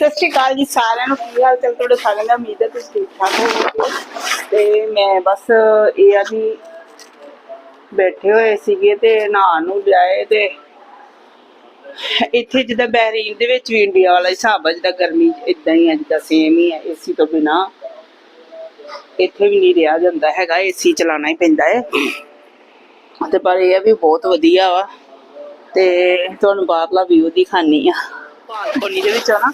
ਸਤਿ ਸ਼੍ਰੀ ਅਕਾਲ ਜੀ ਸਾਰਿਆਂ ਨੂੰ। ਕੀ ਹਾਲ ਚਾਲ ਤੁਹਾਡੇ ਸਾਰਿਆਂ ਦਾ? ਉਮੀਦ ਹੈ ਤੁਸੀਂ ਠੀਕ ਠਾਕ ਹੋਵੋਗੇ। ਤੇ ਮੈਂ ਬਸ ਇਹ ਆ ਵੀ ਬੈਠੇ ਹੋਏ ਸੀਗੇ ਤੇ ਨਹਾਉਣ ਨੂੰ ਜਾਏ ਤੇ ਇੱਥੇ ਜਿੱਦਾਂ ਬਹਿਰੀਨ ਦੇ ਵਿੱਚ ਵੀ ਇੰਡੀਆ ਵਾਲਾ ਹਿਸਾਬ ਆ, ਜਿੱਦਾਂ ਗਰਮੀ ਇਦਾਂ ਹੀ ਆ, ਜਿੱਦਾਂ ਸੇਮ ਹੀ ਹੈ ਏਸੀ ਤੋਂ ਬਿਨਾ ਇੱਥੇ ਵੀ ਨਹੀਂ ਰਿਹਾ ਜਾਂਦਾ ਹੈਗਾ ਏਸੀ ਚਲਾਉਣਾ ਹੀ ਪੈਂਦਾ ਹੈ। ਤੇ ਪਰ ਇਹ ਆ ਵੀ ਬਹੁਤ ਵਧੀਆ ਵਾ। ਤੇ ਤੁਹਾਨੂੰ ਬਾਹਰਲਾ ਵਿਊ ਦਿਖਾਨੀ ਆ ਬਾਲਕੋਨੀ ਦੇ ਵਿੱਚ ਆ ਨਾ।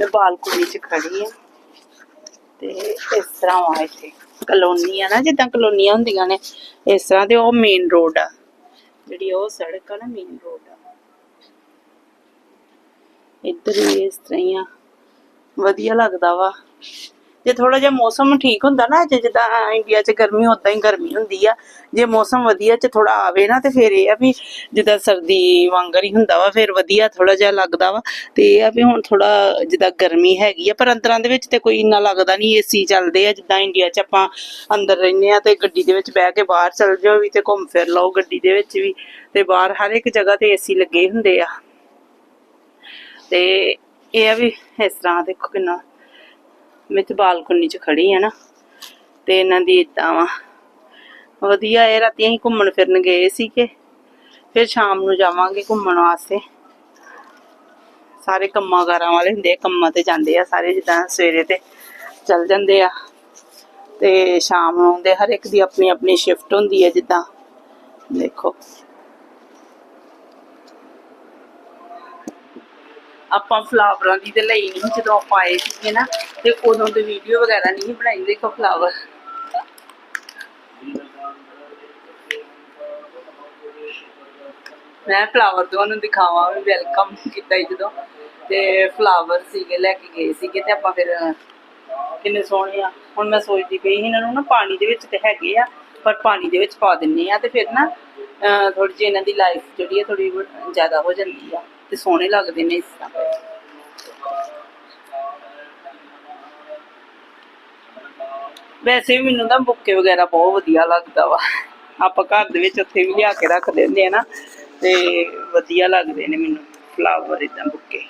ਮੈਂ ਬਾਲਕੋਨੀ 'ਚ ਖੜੀ ਆ। ਤੇ ਇਸ ਤਰ੍ਹਾਂ ਆ ਇੱਥੇ। ਕਲੋਨੀ ਆ ਨਾ, ਜਿੱਦਾਂ ਕਲੋਨੀਆਂ ਹੁੰਦੀਆਂ ਨੇ, ਇਸ ਤਰ੍ਹਾਂ ਤੇ ਉਹ ਮੇਨ ਰੋਡ ਆ। ਜਿਹੜੀ ਉਹ ਸੜਕ ਆ ਨਾ ਮੇਨ ਰੋਡ ਆ। ਇੱਧਰ ਵੀ ਇਸ ਤਰ੍ਹਾਂ ਹੀ ਆ। ਵਧੀਆ ਲੱਗਦਾ ਵਾ। ਜੇ ਥੋੜਾ ਜਿਹਾ ਮੌਸਮ ਠੀਕ ਹੁੰਦਾ ਨਾ, ਜੇ ਜਿੱਦਾਂ ਇੰਡੀਆ 'ਚ ਗਰਮੀ ਉਦਾਂ ਹੀ ਗਰਮੀ ਹੁੰਦੀ ਆ। ਜੇ ਮੌਸਮ ਵਧੀਆ 'ਚ ਥੋੜਾ ਆਵੇ ਨਾ, ਤੇ ਫਿਰ ਇਹ ਆ ਵੀ ਜਿੱਦਾਂ ਸਰਦੀ ਵਾਂਗਰ ਹੀ ਹੁੰਦਾ ਵਾ, ਫਿਰ ਵਧੀਆ ਥੋੜਾ ਜਿਹਾ ਲੱਗਦਾ ਵਾ। ਤੇ ਇਹ ਆ ਵੀ ਹੁਣ ਥੋੜਾ ਜਿੱਦਾਂ ਗਰਮੀ ਹੈਗੀ ਆ, ਪਰ ਅੰਦਰਾਂ ਦੇ ਵਿੱਚ ਤੇ ਕੋਈ ਇੰਨਾ ਲੱਗਦਾ ਨਹੀਂ ਏਸੀ ਚੱਲਦੇ ਆ, ਜਿੱਦਾਂ ਇੰਡੀਆ 'ਚ ਆਪਾਂ ਅੰਦਰ ਰਹਿੰਦੇ ਆ ਤੇ ਗੱਡੀ ਦੇ ਵਿੱਚ ਬਹਿ ਕੇ ਬਾਹਰ ਚੱਲ ਜਾਓ ਵੀ ਤੇ ਘੁੰਮ ਫਿਰ ਲਓ ਗੱਡੀ ਦੇ ਵਿੱਚ ਵੀ। ਤੇ ਬਾਹਰ ਹਰ ਇੱਕ ਜਗ੍ਹਾ ਤੇ ਏਸੀ ਲੱਗੇ ਹੁੰਦੇ ਆ। ਤੇ ਇਹ ਆ ਵੀ ਇਸ ਤਰ੍ਹਾਂ ਦੇਖੋ ਕਿੰਨਾ ਮੈਂ ਤੇ ਬਾਲਕੋਨੀ 'ਚ ਖੜੀ ਆ ਨਾ, ਤੇ ਇਹਨਾਂ ਦੀ ਇਦਾਂ ਵਾ। ਵਧੀਆ ਇਹ ਰਾਤੀ ਅਸੀਂ ਘੁੰਮਣ ਫਿਰਨ ਗਏ ਸੀਗੇ, ਫਿਰ ਸ਼ਾਮ ਨੂੰ ਜਾਵਾਂਗੇ ਘੁੰਮਣ ਵਾਸਤੇ। ਸਾਰੇ ਕੰਮਾਂ ਕਾਰਾਂ ਵਾਲੇ ਹੁੰਦੇ ਕੰਮਾਂ ਤੇ ਜਾਂਦੇ ਆ ਸਾਰੇ, ਜਿੱਦਾਂ ਸਵੇਰੇ ਤੇ ਚੱਲ ਜਾਂਦੇ ਆ। ਤੇ ਸ਼ਾਮ ਨੂੰ ਆਉਂਦੇ, ਹਰ ਇੱਕ ਦੀ ਆਪਣੀ ਆਪਣੀ ਸ਼ਿਫਟ ਹੁੰਦੀ ਹੈ ਜਿੱਦਾਂ ਦੇਖੋ। ਆਪਾਂ ਫਲਾਵਰਾਂ ਦੀ ਤੇ ਲਈ ਨਹੀਂ ਜਦੋਂ ਆਪਾਂ ਆਏ ਸੀਗੇ ਨਾ ਤੇ ਉਦੋਂ ਤੇ ਵੀਡੀਓ ਵਗੈਰਾ ਨਹੀਂ ਬਣਾਈ, ਦੇਖੋ ਫਲਾਵਰ ਮੈਂ ਫਲਾਵਰ ਤੁਹਾਨੂੰ ਦਿਖਾਵਾਂ, ਵੀ ਵੈਲਕਮ ਕੀਤਾ ਜਦੋਂ। ਤੇ ਫਲਾਵਰ ਸੀਗੇ, ਲੈ ਕੇ ਗਏ ਸੀਗੇ ਤੇ ਆਪਾਂ ਫਿਰ, ਕਿੰਨੇ ਸੋਹਣੇ ਆ। ਹੁਣ ਮੈਂ ਸੋਚਦੀ ਪਈ ਇਹਨਾਂ ਨੂੰ ਨਾ ਪਾਣੀ ਦੇ ਵਿੱਚ ਤੇ ਹੈਗੇ ਆ, ਪਰ ਪਾਣੀ ਦੇ ਵਿੱਚ ਪਾ ਦਿੰਨੇ ਆ ਤੇ ਫਿਰ ਨਾ ਥੋੜੀ ਜਿਹੀ ਇਹਨਾਂ ਦੀ ਲਾਈਫ ਜਿਹੜੀ ਹੈ ਥੋੜੀ ਜ਼ਿਆਦਾ ਹੋ ਜਾਂਦੀ ਆ ਤੇ ਸੋਹਣੇ ਲੱਗਦੇ ਨੇ ਇਸ ਤਰ੍ਹਾਂ। ਵੈਸੇ ਵੀ ਮੈਨੂੰ ਤਾਂ ਬੁੱਕੇ ਵਗੈਰਾ ਬਹੁਤ ਵਧੀਆ ਲੱਗਦਾ ਵਾ। ਆਪਾਂ ਘਰ ਦੇ ਵਿੱਚ ਉੱਥੇ ਵੀ ਲਿਆ ਕੇ ਰੱਖ ਦਿੰਦੇ ਆ ਨਾ, ਤੇ ਵਧੀਆ ਲੱਗਦੇ ਨੇ ਮੈਨੂੰ ਫਲਾਵਰ ਇਦਾਂ ਬੁੱਕੇ।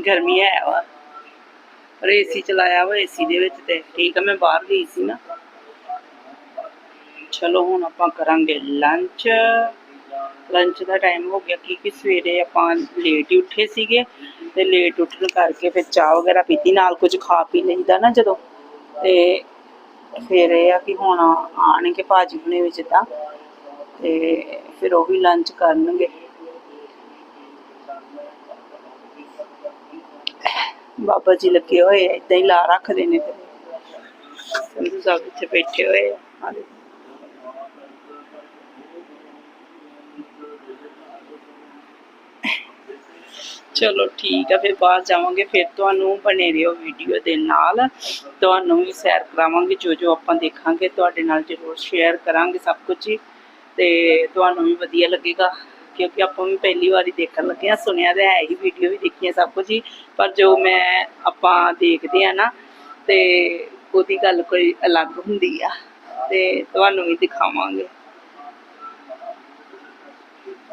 ਗਰਮੀ ਹੈ ਵਾ। ਪਰ ਏਸੀ ਚਲਾਇਆ ਵਾ ਏਸੀ ਦੇ ਵਿੱਚ ਤੇ ਠੀਕ ਆ, ਮੈਂ ਬਾਹਰ ਗਈ ਸੀ ਨਾ। ਚਲੋ ਹੁਣ ਆਪਾਂ ਕਰਾਂਗੇ ਲੰਚ ਲੰਚ ਦਾ ਟਾਈਮ ਹੋ ਗਿਆ ਕਿਉਂਕਿ ਸਵੇਰੇ ਆਪਾਂ ਲੇਟ ਹੀ ਉੱਠੇ ਸੀਗੇ ਤੇ ਲੇਟ ਉੱਠਣ ਕਰਕੇ ਫਿਰ ਚਾਹ ਵਗੈਰਾ ਪੀਤੀ। ਨਾਲ ਕੁਝ ਖਾ ਪੀ ਲਈਦਾ ਨਾ ਜਦੋਂ। ਤੇ ਫਿਰ ਇਹ ਆ ਕਿ ਹੁਣ ਆਣਗੇ ਭਾਜੀ ਹੁਣੇ ਵਿੱਚ ਤਾਂ। ਤੇ ਫਿਰ ਉਹ ਵੀ ਲੰਚ ਕਰਨਗੇ। ਬਾਬਾ ਜੀ ਲੱਗੇ ਹੋਏ ਆ ਇਦਾਂ ਹੀ ਲਾ ਰੱਖਦੇ ਨੇ ਤੇ। ਸੰਧੂ ਸਾਹਿਬ ਇੱਥੇ ਬੈਠੇ ਹੋਏ ਆ। ਚਲੋ ਠੀਕ ਆ, ਫਿਰ ਬਾਹਰ ਜਾਵਾਂਗੇ, ਫਿਰ ਤੁਹਾਨੂੰ ਬਣੇ ਰਹੋ ਵੀਡੀਓ ਦੇ ਨਾਲ। ਤੁਹਾਨੂੰ ਵੀ ਸੈਰ ਕਰਾਵਾਂਗੇ, ਜੋ ਜੋ ਆਪਾਂ ਦੇਖਾਂਗੇ, ਤੁਹਾਡੇ ਨਾਲ ਜ਼ਰੂਰ ਸ਼ੇਅਰ ਕਰਾਂਗੇ ਸਭ ਕੁਝ ਹੀ। ਤੇ ਤੁਹਾਨੂੰ ਵੀ ਵਧੀਆ ਲੱਗੇਗਾ, ਕਿਉਂਕਿ ਆਪਾਂ ਵੀ ਪਹਿਲੀ ਵਾਰੀ ਦੇਖਣ ਲੱਗੇ ਆ ਸੁਣਿਆ ਤਾਂ ਹੈ ਹੀ ਵੀਡੀਓ ਵੀ ਦੇਖੀਆਂ ਸਭ ਕੁਝ ਹੀ। ਪਰ ਜੋ ਮੈਂ ਆਪਾਂ ਦੇਖਦੇ ਆ ਨਾ, ਤੇ ਉਹਦੀ ਗੱਲ ਕੋਈ ਅਲੱਗ ਹੁੰਦੀ ਆ, ਤੇ ਤੁਹਾਨੂੰ ਵੀ ਦਿਖਾਵਾਂਗੇ।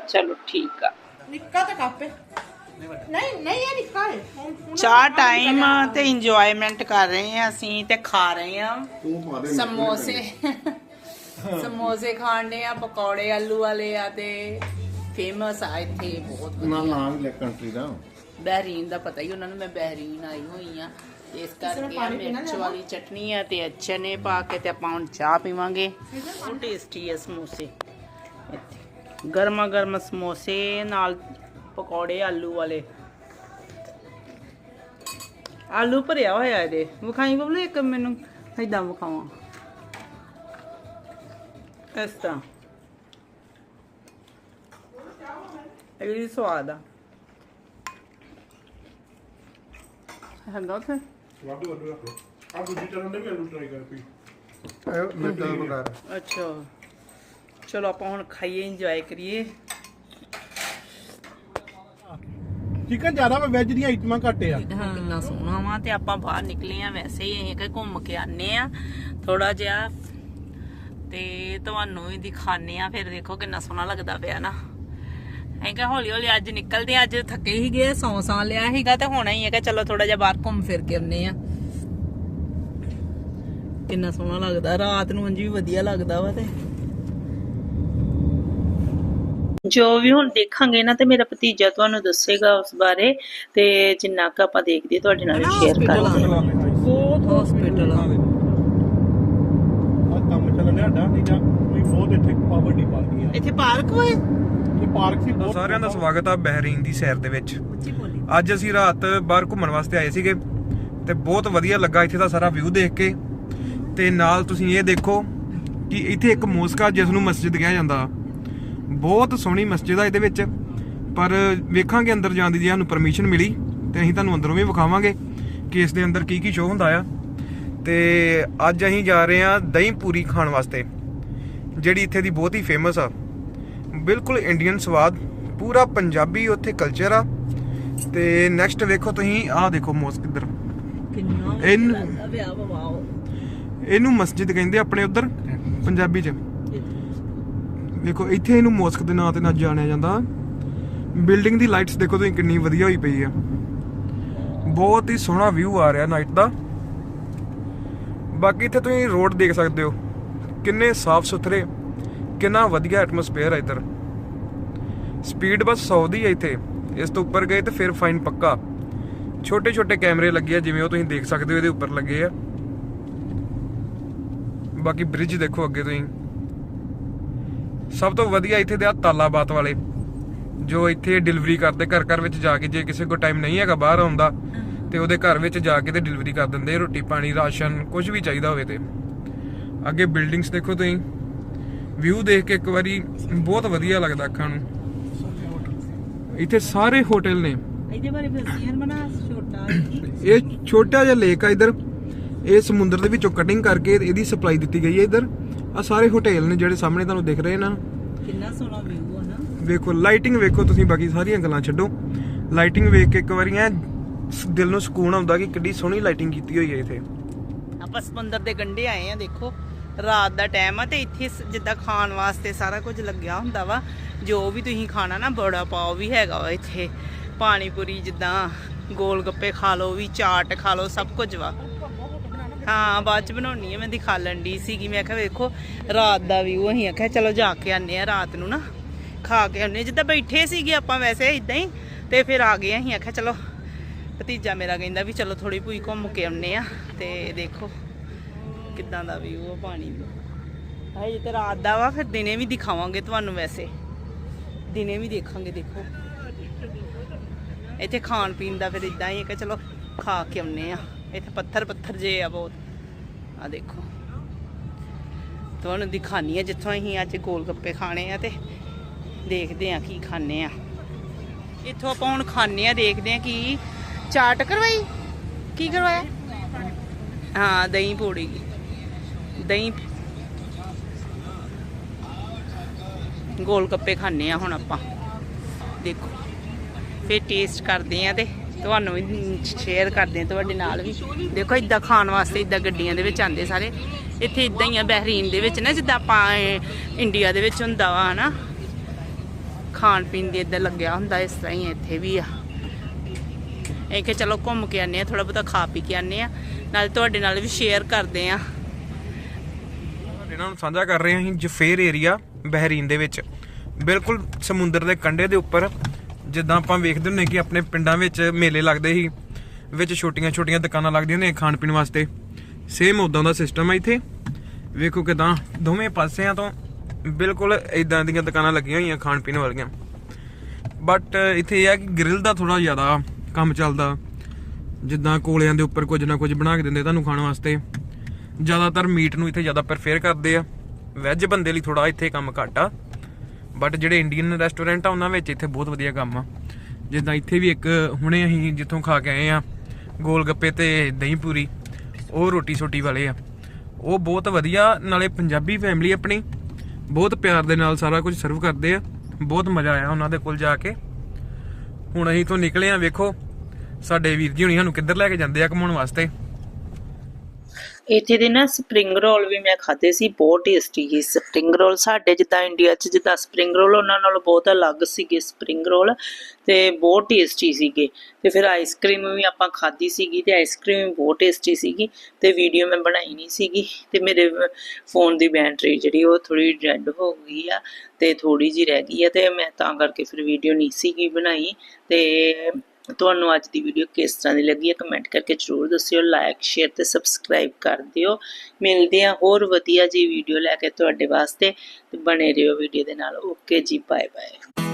ਚਲੋ ਠੀਕ ਆ। ਨਿੱਕਾ ਤਾਂ ਕੱਪ ਨਹੀਂ ਨਹੀਂ ਇਹ ਨਿੱਕਾ ਹੈ ਹੁਣ- ਹੁਣ ਚਾਹ ਟਾਈਮ ਤੇ ਇੰਜੋਇਮੈਂਟ ਕਰ ਰਹੇ ਆ ਅਸੀਂ ਤੇ ਖਾ ਰਹੇ ਆ ਸਮੋਸੇ। ਸਮੋਸੇ ਖਾਣੇ ਆ ਪਕੌੜੇ ਆਲੂ ਵਾਲੇ ਆ ਤੇ ਫੇਮਸ ਆ ਇੱਥੇ ਬਹੁਤ ਨਾ ਨਾਮ ਲੈ ਕੰਟਰੀ ਦਾ। ਬਹਿਰੀਨ ਦਾ ਪਤਾ ਹੀ ਉਹਨਾਂ ਨੂੰ ਮੈਂ ਬਹਿਰੀਨ ਆਈ ਹੋਈ ਆ। ਇਸ ਕਰਕੇ ਆ ਮਿਰਚ ਵਾਲੀ ਚਟਨੀ ਆ ਤੇ ਚਨੇ ਪਾ ਕੇ ਤੇ ਆਪਾਂ ਹੁਣ ਚਾਹ ਪੀਵਾਂਗੇ। ਬਹੁਤ ਟੇਸਟੀ ਹੈ ਸਮੋਸੇ। ਗਰਮਾ ਗਰਮ ਸਮੋਸੇ ਨਾਲ ਪਕੌੜੇ ਆਲੂ ਵਾਲੇ। ਆਲੂ ਭਰਿਆ ਹੋਇਆ ਇਹਦੇ। ਵਿਖਾਈ ਬਬਲੂ ਇੱਕ ਮੈਨੂੰ ਏਦਾਂ ਵਿਖਾਵਾਂ। ਇਸ ਤਰ੍ਹਾਂ। ਇਹ ਵੀ ਸਵਾਦ ਆ। ਹੈਗਾ ਉੱਥੇ? ਵਾਧੂ ਵਾਧੂ ਰੱਖੋ। ਆ ਦੂਜੀ ਤਰ੍ਹਾਂ ਦੇ ਵੀ ਆਲੂ ਟਰਾਈ ਕਰ ਮਿਰਚਾਂ ਦਾ ਬਗਾਰ ਅੱਛਾ। ਚਲੋ ਆਪਾਂ ਹੁਣ ਖਾਈਏ ਇੰਜੋਏ ਕਰੀਏ। ਚਿਕਨ ਜ਼ਿਆਦਾ ਵਾ ਵੈਜ ਦੀਆਂ ਆਈਟਮਾਂ ਘੱਟ ਆ। ਕਿੰਨਾ ਸੋਹਣਾ ਵਾ ਤੇ ਆਪਾਂ ਬਾਹਰ ਨਿਕਲੇ ਆ, ਵੈਸੇ ਹੀ ਅਸੀਂ ਕਿ ਘੁੰਮ ਕੇ ਆਨੇ ਆ ਥੋੜਾ ਜਿਹਾ। ਤੇ ਤੁਹਾਨੂੰ ਵੀ ਦਿਖਾਣੇ ਆ, ਫਿਰ ਦੇਖੋ ਕਿੰਨਾ ਸੋਹਣਾ ਲੱਗਦਾ ਪਿਆ ਨਾ। ਅਸੀਂ ਕਿਹਾ ਹੌਲੀ ਹੌਲੀ ਅੱਜ ਨਿਕਲਦੇ ਅੱਜ ਥੱਕੇ ਹੀ ਗਏ ਸੌਂ ਸੌਂ ਲਿਆ ਸੀਗਾ ਤੇ ਹੁਣ ਹੀ ਹੈਗਾ ਚਲੋ ਥੋੜਾ ਜਿਹਾ ਬਾਹਰ ਘੁੰਮ ਫਿਰ ਕੇ ਆਉਨੇ ਆ। ਕਿੰਨਾ ਸੋਹਣਾ ਲੱਗਦਾ, ਰਾਤ ਨੂੰ ਉਂਝ ਵਧੀਆ ਲੱਗਦਾ ਵਾ ਤੇ। ਜੋ ਵੀ ਹੁਣ ਦੇਖਾਂਗੇ ਨਾ ਤੇ ਮੇਰਾ ਭਤੀਜਾ ਤੁਹਾਨੂੰ ਦੱਸੇਗਾ ਉਸ ਬਾਰੇ ਤੇ ਜਿੰਨਾ ਕੁ ਆਪਾਂ ਦੇਖਦੇ ਤੁਹਾਡੇ ਨਾਲ ਸ਼ੇਅਰ ਕਰਾਂਗੇ ਬਹੁਤ ਹਸਪੀਟਲ ਆ। ਆ ਕੰਮ ਚੱਲਣ ਸਾਡਾ ਠੀਕ ਆ ਕੋਈ ਬਹੁਤ ਇੱਥੇ ਵੱਡੀ ਪਾਰਕ ਹੈ ਇੱਥੇ ਪਾਰਕ ਹੋਏ ਇਹ ਪਾਰਕ ਸੀ ਬਹੁਤ ਸਾਰਿਆਂ ਦਾ ਸਵਾਗਤ ਆ ਬਹਿਰੀਨ ਦੀ ਸੈਰ ਦੇ ਵਿੱਚ। ਅੱਜ ਅਸੀਂ ਰਾਤ ਬਾਹਰ ਘੁੰਮਣ ਵਾਸਤੇ ਆਏ ਸੀਗੇ ਤੇ ਬਹੁਤ ਵਧੀਆ ਲੱਗਾ ਇੱਥੇ ਦਾ ਸਾਰਾ ਵਿਊ ਦੇਖ ਕੇ। ਤੇ ਨਾਲ ਤੁਸੀਂ ਇਹ ਦੇਖੋ ਕਿ ਇੱਥੇ ਇੱਕ ਮੋਸਕਾ ਜਿਸ ਨੂੰ ਮਸਜਿਦ ਕਿਹਾ ਜਾਂਦਾ। ਬਹੁਤ ਸੋਹਣੀ ਮਸਜਿਦ ਆ ਇਹਦੇ ਵਿੱਚ। ਪਰ ਵੇਖਾਂਗੇ ਅੰਦਰ ਜਾਣ ਦੀ ਜੇ ਸਾਨੂੰ ਪਰਮਿਸ਼ਨ ਮਿਲੀ ਤੇ ਅਸੀਂ ਤੁਹਾਨੂੰ ਅੰਦਰੋਂ ਵੀ ਵਿਖਾਵਾਂਗੇ ਕਿ ਇਸ ਦੇ ਅੰਦਰ ਕੀ ਕੀ ਸ਼ੋਅ ਹੁੰਦਾ ਆ। ਤੇ ਅੱਜ ਅਸੀਂ ਜਾ ਰਹੇ ਆ ਦਹੀਂ ਪੂਰੀ ਖਾਣ ਵਾਸਤੇ ਜਿਹੜੀ ਇੱਥੇ ਦੀ ਬਹੁਤ ਹੀ ਫੇਮਸ ਆ। ਬਿਲਕੁਲ ਇੰਡੀਅਨ ਸਵਾਦ ਪੂਰਾ ਪੰਜਾਬੀ ਉੱਥੇ ਕਲਚਰ ਆ। ਤੇ ਨੈਕਸਟ ਵੇਖੋ ਤੁਸੀਂ ਆਹ ਦੇਖੋ ਮੋਸਕ ਇੱਧਰ ਕਿੰਨਾ ਇਹਨੂੰ- ਇਹਨੂੰ ਮਸਜਿਦ ਕਹਿੰਦੇ ਆਪਣੇ ਉੱਧਰ ਪੰਜਾਬੀ 'ਚ। ਦੇਖੋ, ਇੱਥੇ ਇਹਨੂੰ ਮੋਸਕ ਦੇ ਨਾਂ ਤੇ ਨਾ ਜਾਣਿਆ ਜਾਂਦਾ। ਬਿਲਡਿੰਗ ਦੀ ਲਾਈਟਸ ਦੇਖੋ ਤੁਸੀਂ ਕਿੰਨੀ ਵਧੀਆ ਹੋਈ ਪਈ ਆ। ਬਹੁਤ ਹੀ ਸੋਹਣਾ ਵਿਊ ਆ ਰਿਹਾ ਨਾਈਟ ਦਾ। ਬਾਕੀ ਇੱਥੇ ਤੁਸੀਂ ਰੋਡ ਦੇਖ ਸਕਦੇ ਹੋ। ਕਿੰਨੇ ਸਾਫ਼ ਸੁਥਰੇ, ਕਿੰਨਾ ਵਧੀਆ ਐਟਮੋਸਫੇਅਰ ਹੈ ਇੱਧਰ। ਸਪੀਡ ਬਸ 100 ਦੀ ਹੈ ਇੱਥੇ। ਇਸ ਤੋਂ ਉੱਪਰ ਗਏ ਤੇ ਫਿਰ ਫਾਈਨ ਪੱਕਾ। ਛੋਟੇ ਛੋਟੇ ਕੈਮਰੇ ਲੱਗੇ ਆ, ਜਿਵੇਂ ਉਹ ਤੁਸੀਂ ਦੇਖ ਸਕਦੇ ਹੋ, ਇਹਦੇ ਉੱਪਰ ਲੱਗੇ ਆ। ਬਾਕੀ ਬ੍ਰਿਜ ਦੇਖੋ ਅੱਗੇ ਤੁਸੀਂ। ਸਭ ਤੋਂ ਵਧੀਆ ਇੱਥੇ ਦੇ ਆ ਤਾਲਾਬਾਤ ਵਾਲੇ ਜੋ ਇੱਥੇ ਡਿਲੀਵਰੀ ਕਰਦੇ ਘਰ ਘਰ ਵਿੱਚ ਜਾ ਕੇ ਜੇ ਕਿਸੇ ਕੋਲ ਟਾਈਮ ਨਹੀਂ ਹੈਗਾ ਬਾਹਰ ਆਉਂਦਾ ਤੇ ਉਹਦੇ ਘਰ ਵਿੱਚ ਜਾ ਕੇ ਤੇ ਡਿਲੀਵਰੀ ਕਰ ਦਿੰਦੇ ਰੋਟੀ ਪਾਣੀ ਰਾਸ਼ਨ ਕੁਝ ਵੀ ਚਾਹੀਦਾ ਹੋਵੇ ਤੇ। ਅੱਗੇ ਬਿਲਡਿੰਗਸ ਦੇਖੋ ਤੁਸੀਂ ਵਿਊ ਦੇਖ ਕੇ ਇੱਕ ਵਾਰੀ ਬਹੁਤ ਵਧੀਆ ਲੱਗਦਾ ਅੱਖਾਂ ਨੂੰ। ਇੱਥੇ ਸਾਰੇ ਹੋਟਲ ਨੇ। ਇਹਦੇ ਬਾਰੇ ਫਿਰ ਸੀਨ ਬਣਾ ਛੋਟਾ ਇਹ ਛੋਟਾ ਜਿਹਾ ਲੇਕ ਆ ਇਧਰ। ਇਹ ਸਮੁੰਦਰ ਦੇ ਵਿੱਚੋਂ ਕਟਿੰਗ ਕਰਕੇ ਇਹਦੀ ਸਪਲਾਈ ਦਿੱਤੀ ਗਈ ਹੈ ਇਧਰ। ਆ ਸਾਰੇ ਹੋਟਲ ਨੇ ਜਿਹੜੇ ਸਾਹਮਣੇ ਤੁਹਾਨੂੰ ਦਿਖ ਰਹੇ ਨੇ ਕਿੰਨਾ ਸੋਹਣਾ ਵਿਊ ਆ ਨਾ। ਵੇਖੋ ਲਾਈਟਿੰਗ ਵੇਖੋ ਤੁਸੀਂ ਬਾਕੀ ਸਾਰੀਆਂ ਗੱਲਾਂ ਛੱਡੋ। ਲਾਈਟਿੰਗ ਵੇਖ ਕੇ ਇੱਕ ਵਾਰੀ ਐ ਦਿਲ ਨੂੰ ਸਕੂਨ ਆਉਂਦਾ ਕਿ ਕਿੱਡੀ ਸੋਹਣੀ ਲਾਈਟਿੰਗ ਕੀਤੀ ਹੋਈ ਹੈ ਇੱਥੇ। ਆਪਾਂ ਸਮੁੰਦਰ ਦੇ ਕੰਢੇ ਆਏ ਆ ਦੇਖੋ। ਰਾਤ ਦਾ ਟਾਈਮ ਆ ਤੇ ਇੱਥੇ ਜਿੱਦਾਂ ਖਾਣ ਵਾਸਤੇ ਸਾਰਾ ਕੁਝ ਲੱਗਿਆ ਹੁੰਦਾ ਵਾ। ਜੋ ਵੀ ਤੁਸੀਂ ਖਾਣਾ ਨਾ ਬੜਾ ਪਾਓ ਵੀ ਹੈਗਾ ਵਾ ਇੱਥੇ। ਪਾਣੀ ਪੂਰੀ ਜਿੱਦਾਂ ਗੋਲ ਗੱਪੇ ਖਾ ਲਓ ਵੀ ਚਾਟ ਖਾ ਲਓ ਸਭ ਕੁਝ ਵਾ। ਹਾਂ, ਬਾਅਦ ਚ ਬਣਾਉਣੀ ਆ, ਮੈਂ ਦਿਖਾ ਲੰਡੀ ਸੀਗੀ, ਮੈਂ ਕਿਹਾ ਵੇਖੋ, ਰਾਤ ਦਾ ਵਿਊ ਅਸੀਂ ਆਖਿਆ, ਚਲੋ ਜਾ ਕੇ ਆਨੇ ਆ ਰਾਤ ਨੂੰ ਨਾ, ਖਾ ਕੇ ਆਨੇ ਜਿੱਦਾਂ ਬੈਠੇ ਸੀਗੇ ਆਪਾਂ ਵੈਸੇ ਇਦਾਂ ਹੀ, ਤੇ ਫਿਰ ਆ ਗਏ ਅਸੀਂ ਆਖਿਆ, ਚਲੋ, ਭਤੀਜਾ ਮੇਰਾ ਕਹਿੰਦਾ ਵੀ ਚਲੋ ਥੋੜੀ ਭੂਈ ਘੁੰਮ ਕੇ ਆਉਨੇ ਆ, ਤੇ ਦੇਖੋ ਕਿੱਦਾਂ ਦਾ ਵਿਊ ਆ ਪਾਣੀ ਦਾ। ਹਜੇ ਤੇ ਰਾਤ ਦਾ ਵਾ, ਫਿਰ ਦਿਨੇ ਵੀ ਦਿਖਾਵਾਂਗੇ ਤੁਹਾਨੂੰ ਵੈਸੇ। ਦਿਨੇ ਵੀ ਦੇਖਾਂਗੇ, ਦੇਖੋ। ਇੱਥੇ ਖਾਣ ਪੀਣ ਦਾ ਫਿਰ ਇਦਾਂ ਹੀ ਹੈ ਕਿ ਚਲੋ ਖਾ ਕੇ ਆਉਨੇ ਆ। ਇੱਥੇ ਪੱਥਰ ਪੱਥਰ ਜੇ ਆ ਬਹੁਤ। ਆ ਦੇਖੋ। ਤੁਹਾਨੂੰ ਦਿਖਾਨੀ ਆ ਜਿੱਥੋਂ ਅਸੀਂ ਅੱਜ ਗੋਲ ਗੱਪੇ ਖਾਣੇ ਆ ਤੇ ਦੇਖਦੇ ਆ ਕੀ ਖਾਣੇ ਆ। ਇੱਥੋਂ ਆਪਾਂ ਹੁਣ ਖਾਣੇ ਆ, ਦੇਖਦੇ ਆ ਕੀ। ਚਾਟ ਕਰਵਾਈ? ਕੀ ਕਰਵਾਇਆ? ਹਾਂ, ਦਹੀਂ ਪੂੜੀ। ਦਹੀਂ ਗੋਲ ਗੱਪੇ ਖਾਣੇ ਆ ਹੁਣ ਆਪਾਂ। ਦੇਖੋ। ਫਿਰ ਟੇਸਟ ਕਰਦੇ ਆ ਤੇ ਤੁਹਾਨੂੰ ਵੀ ਸ਼ੇਅਰ ਕਰਦੇ ਆ ਤੁਹਾਡੇ ਨਾਲ ਵੀ। ਦੇਖੋ ਇਦਾਂ ਖਾਣ ਵਾਸਤੇ ਇਦਾਂ ਗੱਡੀਆਂ ਦੇ ਵਿੱਚ ਆਂਦੇ ਸਾਰੇ। ਇੱਥੇ ਇਦਾਂ ਹੀ ਆ ਬਹਿਰੀਨ ਦੇ ਵਿੱਚ ਨਾ, ਜਿੱਦਾਂ ਆਪਾਂ ਇੰਡੀਆ ਦੇ ਵਿੱਚ ਹੁੰਦਾ ਵਾ, ਹਨਾ। ਖਾਣ ਪੀਣ ਦੇ ਇਦਾਂ ਲੱਗਿਆ ਹੁੰਦਾ, ਇਸ ਤਰ੍ਹਾਂ ਹੀ ਇੱਥੇ ਵੀ ਆ। ਇਹ ਕਿ ਚਲੋ ਘੁੰਮ ਕੇ ਆਨੇ ਆ ਥੋੜਾ ਬਹੁਤਾ ਖਾ ਪੀ ਕੇ ਆਨੇ ਆ। ਨਾਲ ਤੁਹਾਡੇ ਨਾਲ ਵੀ ਸ਼ੇਅਰ ਕਰਦੇ ਆ। ਇਹਨਾਂ ਨੂੰ ਸਾਂਝਾ ਕਰ ਰਹੇ ਹਾਂ ਅਸੀਂ ਜਫੇਰ ਏਰੀਆ ਬਹਿਰੀਨ ਦੇ ਵਿੱਚ। ਬਿਲਕੁਲ ਸਮੁੰਦਰ ਦੇ ਕੰਢੇ ਦੇ ਉੱਪਰ ਜਿੱਦਾਂ ਆਪਾਂ ਵੇਖਦੇ ਹੁੰਨੇ ਕਿ ਆਪਣੇ ਪਿੰਡਾਂ ਵਿੱਚ ਮੇਲੇ ਲੱਗਦੇ ਸੀ, ਵਿੱਚ ਛੋਟੀਆਂ-ਛੋਟੀਆਂ ਦੁਕਾਨਾਂ ਲੱਗਦੀਆਂ ਨੇ ਖਾਣ ਪੀਣ ਵਾਸਤੇ। ਸੇਮ ਉਦਾਂ ਦਾ ਸਿਸਟਮ ਹੈ ਇੱਥੇ। ਵੇਖੋ ਕਿਦਾਂ ਦੋਵੇਂ ਪਾਸਿਆਂ ਤੋਂ ਬਿਲਕੁਲ ਇਦਾਂ ਦੀਆਂ ਦੁਕਾਨਾਂ ਲੱਗੀਆਂ ਹੋਈਆਂ ਖਾਣ ਪੀਣ ਵਾਲੀਆਂ। ਬਟ ਇੱਥੇ ਇਹ ਹੈ ਕਿ ਗ੍ਰਿਲ ਦਾ ਥੋੜਾ ਜ਼ਿਆਦਾ ਕੰਮ ਚੱਲਦਾ। ਜਿੱਦਾਂ ਕੋਲਿਆਂ ਦੇ ਉੱਪਰ ਕੁਝ ਨਾ ਕੁਝ ਬਣਾ ਕੇ ਦਿੰਦੇ ਤੁਹਾਨੂੰ ਖਾਣ ਵਾਸਤੇ। ਜ਼ਿਆਦਾਤਰ ਮੀਟ ਨੂੰ ਇੱਥੇ ਜ਼ਿਆਦਾ ਪ੍ਰੇਫਰ ਕਰਦੇ ਆ। ਵੈਜ ਬੰਦੇ ਲਈ ਥੋੜਾ ਇੱਥੇ ਕੰਮ ਘੱਟ ਆ। ਬਟ ਜਿਹੜੇ ਇੰਡੀਅਨ ਰੈਸਟੋਰੈਂਟ ਆ, ਉਹਨਾਂ ਵਿੱਚ ਇੱਥੇ ਬਹੁਤ ਵਧੀਆ ਕੰਮ ਆ। ਜਿੱਦਾਂ ਇੱਥੇ ਵੀ ਇੱਕ, ਹੁਣੇ ਅਸੀਂ ਜਿੱਥੋਂ ਖਾ ਕੇ ਆਏ ਆ ਗੋਲ ਗੱਪੇ ਤੇ ਦਹੀਂ ਪੂਰੀ, ਉਹ ਰੋਟੀ ਸੋਟੀ ਵਾਲੇ ਆ। ਉਹ ਬਹੁਤ ਵਧੀਆ, ਨਾਲੇ ਪੰਜਾਬੀ ਫੈਮਿਲੀ ਆਪਣੀ, ਬਹੁਤ ਪਿਆਰ ਦੇ ਨਾਲ ਸਾਰਾ ਕੁਝ ਸਰਵ ਕਰਦੇ ਆ। ਬਹੁਤ ਮਜ਼ਾ ਆਇਆ ਉਹਨਾਂ ਦੇ ਕੋਲ ਜਾ ਕੇ। ਹੁਣ ਅਸੀਂ ਤੋਂ ਨਿਕਲੇ ਆ, ਵੇਖੋ, ਸਾਡੇ ਵੀਰ ਜੀ ਹੁਣੀ ਸਾਨੂੰ ਕਿੱਧਰ ਲੈ ਕੇ ਜਾਂਦੇ ਆ ਘੁਮਾਉਣ ਵਾਸਤੇ। ਇੱਥੇ ਦੇ ਨਾ ਸਪਰਿੰਗ ਰੋਲ ਵੀ ਮੈਂ ਖਾਦੇ ਸੀ, ਬਹੁਤ ਟੇਸਟੀ ਸੀ ਸਪਰਿੰਗ ਰੋਲ ਸਾਡੇ ਜਿੱਦਾਂ ਇੰਡੀਆ 'ਚ ਜਿੱਦਾਂ ਸਪਰਿੰਗ ਰੋਲ ਉਹਨਾਂ ਨਾਲੋਂ ਬਹੁਤ ਅਲੱਗ ਸੀਗੇ ਸਪਰਿੰਗ ਰੋਲ ਤੇ ਬਹੁਤ ਟੇਸਟੀ ਸੀਗੇ। ਤੇ ਫਿਰ ਆਈਸਕ੍ਰੀਮ ਵੀ ਆਪਾਂ ਖਾਧੀ ਸੀਗੀ ਤੇ ਆਈਸਕ੍ਰੀਮ ਵੀ ਬਹੁਤ ਟੇਸਟੀ ਸੀਗੀ ਤੇ ਵੀਡੀਓ ਮੈਂ ਬਣਾਈ ਨਹੀਂ ਸੀਗੀ ਤੇ ਮੇਰੇ ਫੋਨ ਦੀ ਬੈਟਰੀ ਜਿਹੜੀ ਉਹ ਥੋੜੀ ਡੈਡ ਹੋ ਗਈ ਆ ਤੇ ਥੋੜੀ ਜੀ ਰਹਿ ਗਈ ਆ ਤੇ ਮੈਂ ਤਾਂ ਕਰਕੇ ਫਿਰ ਵੀਡੀਓ ਨਹੀਂ ਸੀਗੀ ਬਣਾਈ ਤੇ ਤੁਹਾਨੂੰ ਅੱਜ ਦੀ ਵੀਡੀਓ ਕਿਸ ਤਰ੍ਹਾਂ ਦੀ ਲੱਗੀ ਹੈ ਕਮੈਂਟ ਕਰਕੇ ਜਰੂਰ ਦੱਸਿਓ ਲਾਈਕ ਸ਼ੇਅਰ ਤੇ ਸਬਸਕ੍ਰਾਈਬ ਕਰ ਦਿਓ। ਮਿਲਦੇ ਆ ਹੋਰ ਵਧੀਆ ਜੀ ਵੀਡੀਓ ਲੈ ਕੇ ਤੁਹਾਡੇ ਵਾਸਤੇ ਤੇ ਬਣੇ ਰਹੋ ਵੀਡੀਓ ਦੇ ਨਾਲ। ਓਕੇ ਜੀ ਬਾਏ ਬਾਏ